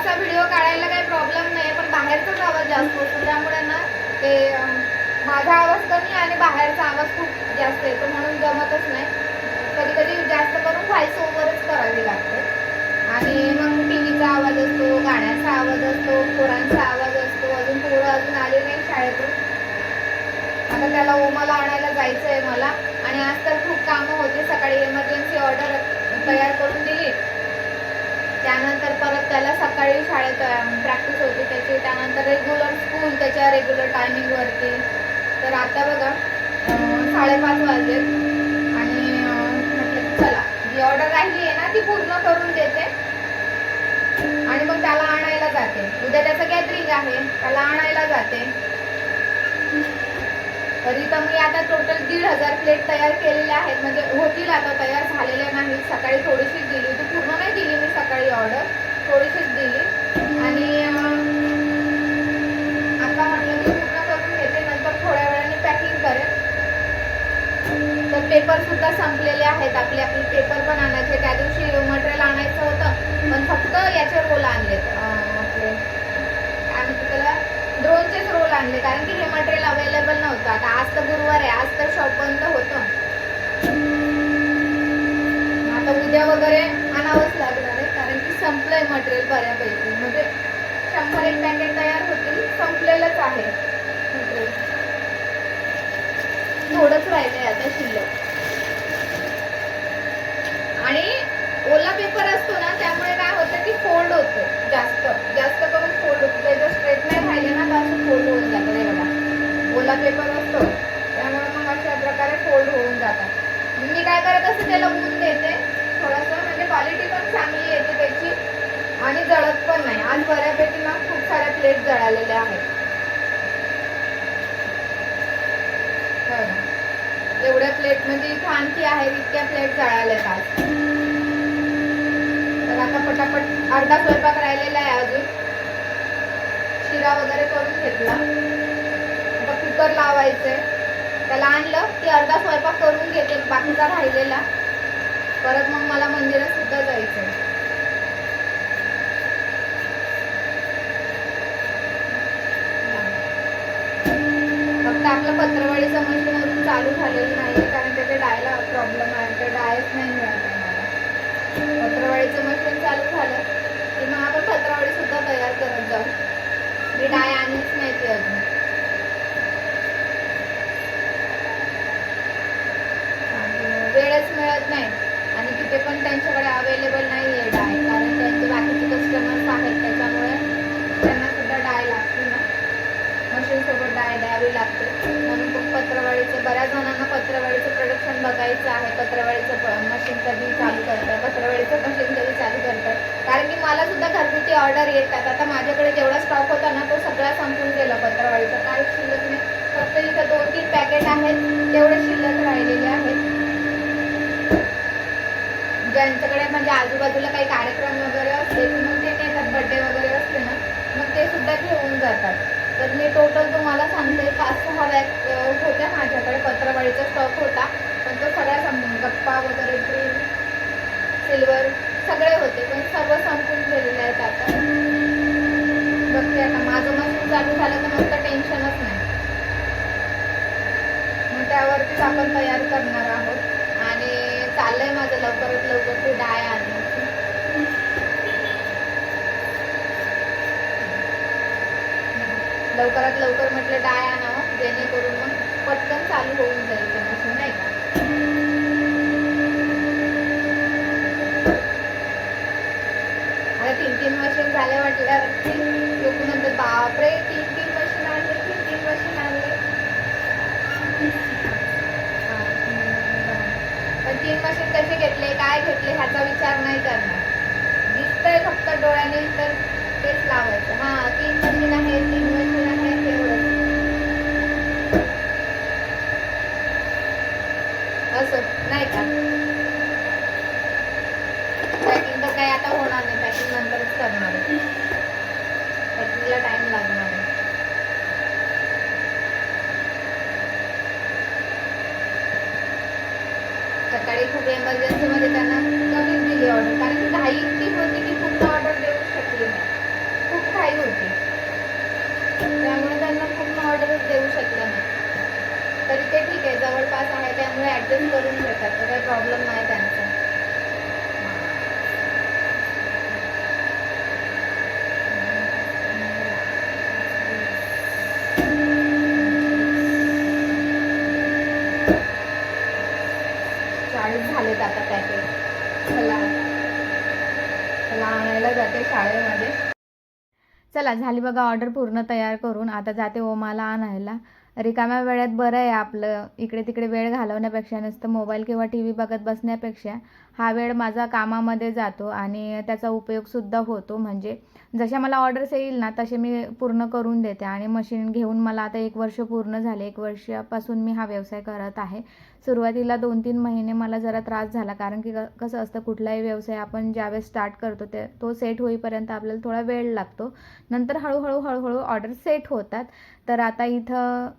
असा व्हिडिओ काढायला काही प्रॉब्लेम नाही पण बाहेरचाच आवाज जास्त होतो त्यामुळे ना ते माझा आवाज कमी आणि बाहेरचा आवाज खूप जास्त येतो म्हणून जमतच नाही. कधी कधी जास्त करून व्हॉइस ओव्हरच करावी लागते. आणि मग टी व्हीचा आवाज असतो गाण्याचा आवाज असतो पोरांचा आवाज असतो. अजून पोरं अजून आले नाही शाळेतून. आता त्याला ओमाला आणायला जायचं आहे मला. आणि आज तर खूप कामं होती. सकाळी इमर्जन्सी ऑर्डर तयार करून दिली. त्यानंतर परत त्याला सकाळी शाळेत प्रॅक्टिस होती त्याची. त्यानंतर रेग्युलर स्कूल त्याच्या रेग्युलर टायमिंगवरती तर आता बघा साडेपाच वाजले आणि म्हटलं चला जी ऑर्डर राहिली आहे ना ती पूर्ण करून देते. आणि मग त्याला आणायला जाते. उद्या त्याचं गॅदरिंग आहे त्याला आणायला जाते. तरी तर मी आता टोटल दीड हजार प्लेट तयार केलेल्या आहेत. म्हणजे होतील आता तयार झालेल्या नाही सकाळी थोडीशीच दिली होती. पूर्ण नाही दिली मी सकाळी ऑर्डर थोडीशीच दिली. आणि आता म्हटलं मी पूर्ण करून घेते. नंतर थोड्या वेळाने पॅकिंग करेन. तर पेपर सुद्धा संपलेले आहेत. आपले आपले पेपर पण आणायचे. त्या दिवशी मटेरियल आणायचं होतं. पण फक्त याचे रोल आणले तर आपले काय म्हणते त्याला ड्रोनचेच रोल लागले कारण की हे मटेरियल अवेलेबल नव्हतं. आता आज तर गुरुवार आहे आज तर शॉप बंद होतं. आता उद्या वगैरे आणावंच लागणार आहे कारण की संपलंय मटेरियल बऱ्यापैकी. म्हणजे शंभर एक पॅकेट तयार होतील संपलेलंच आहे मटेरियल थोडंच राहिलंय आता शिल्लक. आणि ओला पेपर असतो ना त्यामुळे काय होतं की फोल्ड होतो जास्त. जास्त करून फोल्ड होतो. त्याचं स्ट्रेट नाही राहिले ना तर असं फोल्ड होऊन जातं हे बघा ओला पेपर असतो. त्यामुळे मग अशा प्रकारे फोल्ड होऊन जातात. मी काय करत असते त्याला ऊन देते. थोडंसं म्हणजे क्वालिटी पण चांगली येते त्याची आणि जळत पण नाही. आज बऱ्यापैकी ना खूप साऱ्या प्लेट जळालेल्या आहेत. एवढ्या प्लेट म्हणजे इथं आणखी आहेत इतक्या प्लेट जळाल्यात आज. पटापट अर्धा स्वयंपाक राहिलेला आहे अजून. शिरा वगैरे करून घेतला. आता कुकर लावायचंय. त्याला आणलं की अर्धा स्वयंपाक करून घेते बाकीचा राहिलेला. परत मग मला मंदिरात सुद्धा जायचंय. फक्त आपलं पत्रवाळीचं मशीन अजून चालू झालेलं नाही कारण त्याचे डायला प्रॉब्लेम आहे. ते डायच नाही मिळाला पत्रावळीचं मशीन चालू झालं. की मग आपण पत्रवाळी सुद्धा तयार करत जाऊ. मी डाय आणलीच नाही ती अजून आणि वेळच मिळत नाही आणि तिथे पण त्यांच्याकडे अवेलेबल नाही आहे डाय कारण त्यांचे बाकीचे कस्टमर्स आहेत त्याच्यामुळे त्यांना सुद्धा डाय लागते ना मशीन डाय द्यावी लागते. म्हणून पत्रवाळीचं बऱ्याच जणांना पत्रवाळीचं प्रोडक्शन बघायचं आहे. पत्रवाळीचं मशीन कधी चालू करतं पत्रवाळीचं मशीन कधी चालू करतं कारण की मला सुद्धा घरगुती ऑर्डर येतात. आता माझ्याकडे जेवढा स्टॉक होता ना तो सगळा संपून गेला पत्रवाळीचा काही शिल्लक नाही. फक्त इथं दोन तीन पॅकेट आहेत. तेवढे शिल्लक राहिलेले आहेत. ज्यांच्याकडे म्हणजे आजूबाजूला काही कार्यक्रम वगैरे असले मग ते येतात बड्डे वगैरे असले ना मग ते सुद्धा घेऊन जातात. तर मी टोटल तुम्हाला सांगते पाच सहा बॅग होत्या माझ्याकडे. पत्रावळीचा स्टॉक होता पण तो सगळा संपून गप्पा वगैरे ग्रीन सिल्वर सगळे होते. पण सर्व संपून गेलेले आहेत आता. बघते आता. माझं मशीन चालू झालं तर मग तर टेन्शनच नाही. मग त्यावरतीच आपण तयार करणार आहोत. आणि चाललंय माझं लवकरात लवकर ते डाय आणणं लवकरात लवकर म्हटलं डाय आणावं जेणेकरून मग पटकन चालू होऊन जाईल ते मशीन नाही का? आता तीन तीन मशीन झाले वाटल्या लोक म्हणतात बापरे तीन तीन मशीन आणले तीन तीन मशीन आणले. पण तीन मशीन कसे घेतले काय घेतले ह्याचा विचार नाही करणार. दिसतंय फक्त डोळ्याने तर तेच लावायचं. हा तीन मशीन आहे तीन मशीन लागणार आहे. तुला टाइम लागणार आहे. सकाळी खूप एमर्जन्सीमध्ये त्यांना कमीच दिली ऑर्डर कारण की घाई इतकी होती की खूप ऑर्डर देऊ शकली नाही. खूप घाई होती. त्यामुळे त्यांना खूप ऑर्डरच देऊ शकलं नाही. तरी ते ठीक आहे. जवळपास आहे. त्यामुळे ऍडजस्ट करून घेतात. तर काही प्रॉब्लेम नाही त्यांचा. झालेत आता त्याचे चला. चला आणायला जाते शाळेमध्ये. चला झाली बघा ऑर्डर पूर्ण तयार करून. आता जाते ओमाला आणायला. रिकाम्या वेळेत बरं आहे आपलं. इकडे तिकडे वेळ घालवण्यापेक्षा नुसतं मोबाईल किंवा टी व्ही बघत बसण्यापेक्षा हा वेळ माझा कामामध्ये जातो आणि त्याचा उपयोगसुद्धा होतो. म्हणजे जशा मला ऑर्डर्स येईल ना तसे मी पूर्ण करून देते. आणि मशीन घेऊन मला आता एक वर्ष पूर्ण झाले. एक वर्षापासून मी हा व्यवसाय करत आहे. सुरुवातीला दोन तीन महिने मला जरा त्रास झाला. कारण की क- कसं असतं कुठलाही व्यवसाय आपण ज्यावेळेस स्टार्ट करतो ते तो सेट होईपर्यंत आपल्याला थोडा वेळ लागतो. नंतर हळूहळू हळूहळू ऑर्डर सेट होतात. तर आता इथं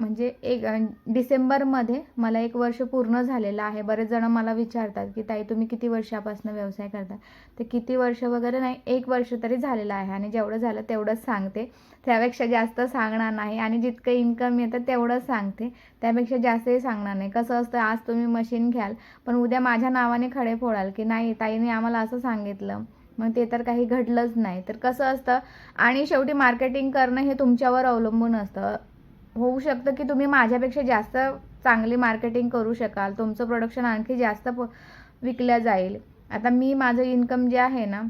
म्हणजे एक डिसेंबरमध्ये मला एक वर्ष पूर्ण झालेलं आहे. बरेच जण मला विचारतात की ताई तुम्ही किती वर्षापासून व्यवसाय करता? तर किती वर्ष वगैरे नाही एक वर्ष तरी झालेलं आहे आणि जेवढं झालं तेवढंच सांगते. त्यापेक्षा जास्त सांगणार नाही आणि जितकं इन्कम येतं तेवढंच सांगते. त्यापेक्षा जास्तही सांगणार नाही. कसं असतं आज तुम्ही मशीन घ्याल पण उद्या माझ्या नावाने खडे फोडाल की नाही ताईने आम्हाला असं सांगितलं. मग ते तर काही घडलंच नाही. तर कसं असतं आणि शेवटी मार्केटिंग करणं हे तुमच्यावर अवलंबून असतं. होऊ शकतं की तुम्ही माझ्यापेक्षा जास्त चांगली मार्केटिंग करू शकाल. तुमचं प्रोडक्शन आणखी जास्त प विकलं जाईल. आता मी माझं इन्कम जे आहे ना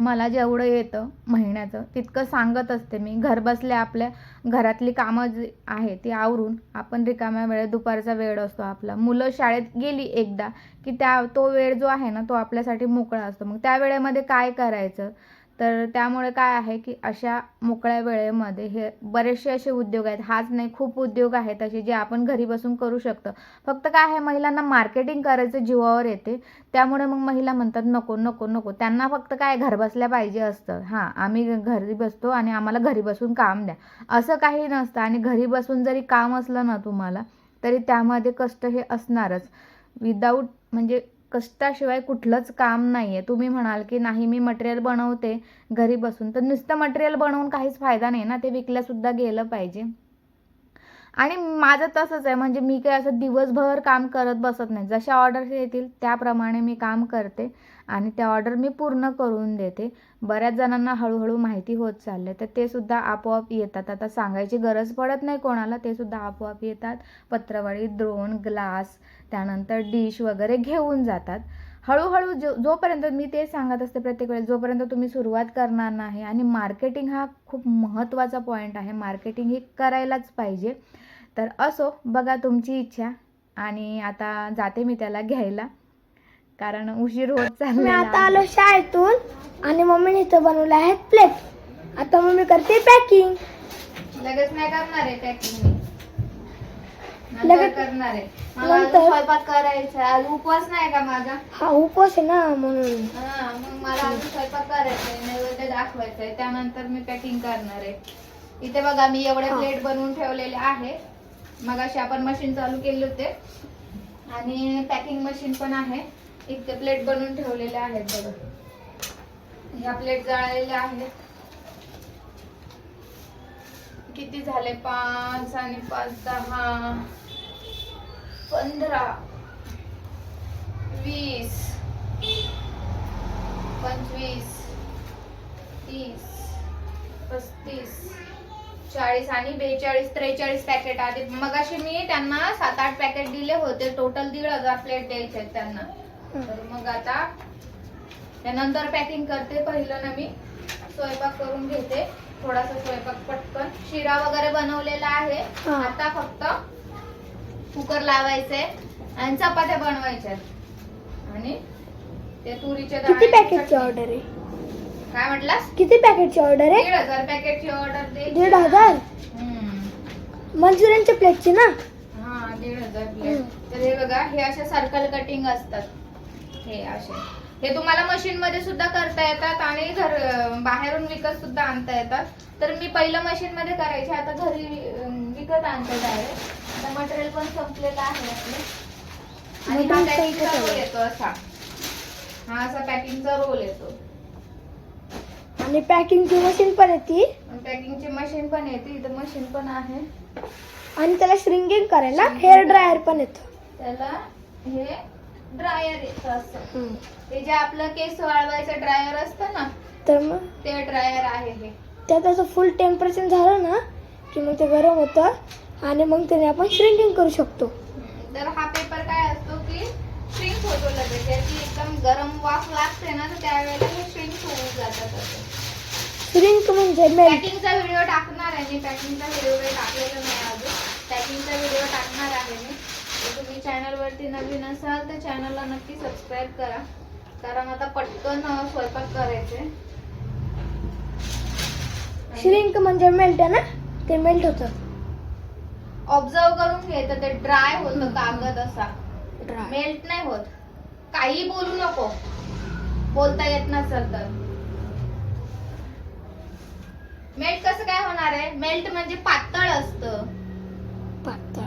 मला जेवढं येतं महिन्याचं तितकं सांगत असते मी. घरबसल्या आपल्या घरातली कामं जी आहे ती आवरून आपण रिकाम्या वेळेत दुपारचा वेळ असतो आपला. मुलं शाळेत गेली एकदा की त्या तो वेळ जो आहे ना तो आपल्यासाठी मोकळा असतो. मग त्या वेळेमध्ये काय करायचं? तर त्यामुळे काय आहे की अशा मोकळ्या वेळेमध्ये हे बरेचसे असे उद्योग आहेत. हाच नाही खूप उद्योग आहेत असे जे आपण घरी बसून करू शकतो. फक्त काय आहे महिलांना मार्केटिंग करायचं जीवावर येते. त्यामुळे मग महिला म्हणतात नको नको नको. त्यांना फक्त काय घर बसल्या पाहिजे असतं. हां आम्ही घरी बसतो आणि आम्हाला घरी बसून काम द्या. असं काही नसतं. आणि घरी बसून जरी काम असलं ना तुम्हाला तरी त्यामध्ये कष्ट हे असणारच. विदाऊट म्हणजे कष्टाशिवाय कुठलंच काम नाही आहे तुम्ही म्हणाल की नाही मी मटेरियल बनवते घरी बसून. तर नुसतं मटेरियल बनवून काहीच फायदा नाही ना ते विकल्यासुद्धा गेलं पाहिजे. आणि माझं तसंच आहे म्हणजे मी काय असं दिवसभर काम करत बसत नाही. जशा ऑर्डर्स येतील त्याप्रमाणे मी काम करते आणि त्या ऑर्डर मी पूर्ण करून देते. बऱ्याच जणांना हळूहळू माहिती होत चालले तर ते सुद्धा आपोआप येतात. आता सांगायची गरज पडत नाही कोणाला ते सुद्धा आपोआप येतात. पत्रवळी द्रोण ग्लास त्यानंतर डिश वगैरे घेऊन जातात. हळूहळू जो जोपर्यंत मी ते सांगत असते प्रत्येक वेळेस जोपर्यंत तुम्ही सुरुवात करणार नाही आणि मार्केटिंग हा खूप महत्त्वाचा पॉईंट आहे मार्केटिंग ही करायलाच पाहिजे. तर असो बघा तुमची इच्छा आणि आता जाते मी त्याला घ्यायला कारण उशीर होत मी चाललेला आता आहे. आलो शाळेतून आणि मम्मीने इथं बनवले आहेत प्लेट आता मम्मी करते पॅकिंग लगेच नाही करणार आहे पॅकिंग नंतर लगेच- करणार आहे. मला अजून नंतर? स्वयंपाक करायचा आहे. आज उपवास नाही का माझा? हा उपवास आहे ना म्हणून. हा मग मला अजून स्वयंपाक करायचा आहे. नैवेद्य दाखवायचा आहे. त्यानंतर मी पॅकिंग करणार आहे. इथे बघा मी एवढे हा. प्लेट बनवून ठेवलेले आहे. मगाशी आपण मशीन चालू केले होते. आणि पॅकिंग मशीन पण आहे. इथे प्लेट बनवून ठेवलेले आहेत बघा. ह्या प्लेट जळलेल्या आहेत. किती झाले? पाच आणि पाच दहा. पंधरा वीस पंचवीस तीस पस्तीस चाळीस आणि बेचाळीस त्रेचाळीस पॅकेट आधी मगाशी मी त्यांना सात आठ पॅकेट दिले होते. टोटल दीड हजार प्लेट द्यायचे आहेत त्यांना. तर मग आता त्यानंतर पॅकिंग करते. पहिलं ना मी स्वयंपाक करून घेते. थोडासा स्वयंपाक पटकन. शिरा वगैरे बनवलेला आहे. आता फक्त कुकर लावायचंय आणि चपात्या बनवायच्या. आणि ते तुरीच्या किती पॅकेटची. ऑर्डर आहे? काय म्हटलास? किती पॅकेटची ऑर्डर आहे? दीड हजार पॅकेटची ऑर्डर दे दीड हजार? मंचुरियनच्या प्लेटची ना? हा दीड हजार. प्लेट तर हे बघा हे असे सर्कल कटिंग असतात. हे असे हे तुम्हाला मशीन मध्ये सुद्धा करता येतात आणि घर बाहेरून विकत सुद्धा आणता येतात. तर मी पहिलं मशीन मध्ये करायचे. आता घरी विकत आणते डायरेक्ट आता मटेरियल पण संपलेलं आहे आपलं. आणि हा पॅकिंगचा रोल. येतो असा. हा असा पॅकिंगचा रोल येतो. आणि पॅकिंगची मशीन पण आहे ती? पॅकिंगची मशीन पण येते इथं मशीन पण आहे. आणि त्याला श्रिंकिंग करायला हेअर ड्रायर पण येतं. त्याला हे ड्रायर येतं असं. ते जे आपलं केस वाळवायचं ड्रायर असतं ना तर मग? ते ड्रायर आहे हे. त्यात असं फुल टेम्परेचर झालं ना की मग ते गरम होतं आणि मग त्याने आपण श्रिंकिंग करू शकतो. तर हा पेपर काय असतो की श्रिंक होतो लगेच. याची एकदम गरम वाफ लागते ना तर त्यावेळेला हे श्रिंक होऊन जातात श्रिंक म्हणजे पॅकिंगचा व्हिडिओ टाकणार आहे मी. पॅकिंगचा व्हिडिओ काही टाकलेला नाही अजून. पॅकिंगचा व्हिडिओ टाकणार आहे मी. तर तुम्ही चॅनलवरती नवीन असाल तर चॅनलला नक्की सबस्क्राईब करा. कारण आता पटकन स्वयंपाक करायचे श्रिंक म्हणजे मेल्ट ना? ते मेल्ट होतं. ऑब्झर्व करून घ्यायचं ते ड्राय होतं कागद असा. ड्राय मेल्ट नाही होत. काही बोलू नको. बोलता येत नसेल तर. मेल्ट कसं काय होणार आहे? मेल्ट म्हणजे पातळ असतं. पातळ.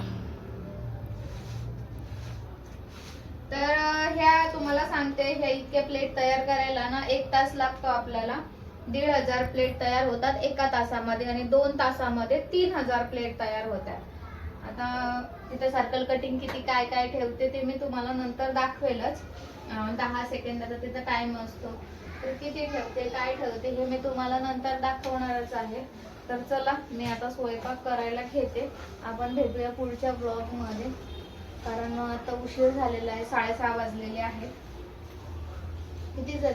तर अं, ह्या तुम्हाला सांगते ह्या इतके प्लेट तयार करायला ना एक तास लागतो आपल्याला. दीड हजार प्लेट तयार होतात एका तासामध्ये आणि दोन तासामध्ये तीन हजार प्लेट तयार होतात. आता तिथे सर्कल कटिंग किती काय काय ठेवते ते मी तुम्हाला नंतर दाखवेलच. दहा सेकंदाचा तिथं टाइम असतो. तर किती ठेवते काय ठेवते हे मी तुम्हाला नंतर दाखवणारच आहे. तर चला मी आता स्वयंपाक करायला घेते. आपण भेटूया पुढच्या ब्लॉगमध्ये कारण आता उशीर झालेला आहे साडेसहा वाजलेले आहेत. किती झाले?